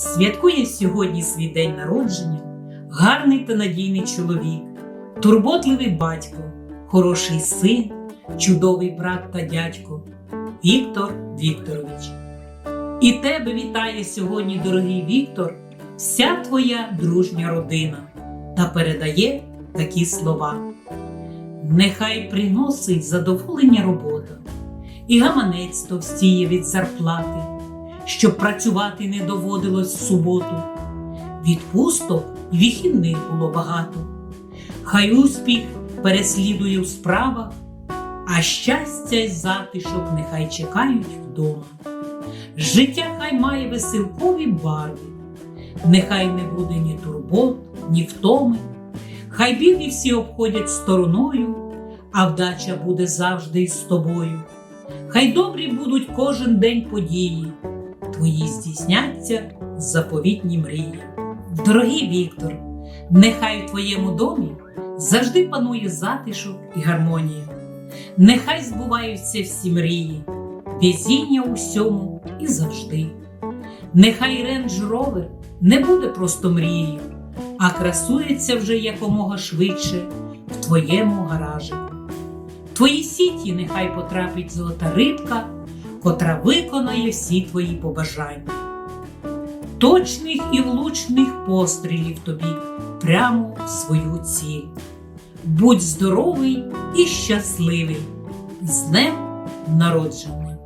Святкує сьогодні свій день народження гарний та надійний чоловік, турботливий батько, хороший син, чудовий брат та дядько Віктор Вікторович. І тебе вітає сьогодні, дорогий Віктор, вся твоя дружня родина та передає такі слова. Нехай приносить задоволення робота, і гаманець товстіє від зарплати, щоб працювати не доводилось в суботу. Відпусток і вихідних було багато. Хай успіх переслідує у справах, а щастя й затишок нехай чекають вдома. Життя хай має веселкові барви, нехай не буде ні турбот, ні втоми, хай біди всі обходять стороною, а вдача буде завжди із тобою. Хай добрі будуть кожен день події, твої здійсняться заповітні мрії. Дорогий Віктор, нехай у твоєму домі завжди панує затишок і гармонія. Нехай збуваються всі мрії, везіння усьому і завжди. Нехай рендж ровер не буде просто мрією, а красується вже якомога швидше в твоєму гаражі. Твої сіті нехай потрапить золота рибка, котра виконає всі твої побажання. Точних і влучних пострілів тобі прямо в свою ціль. Будь здоровий і щасливий, з днем народження!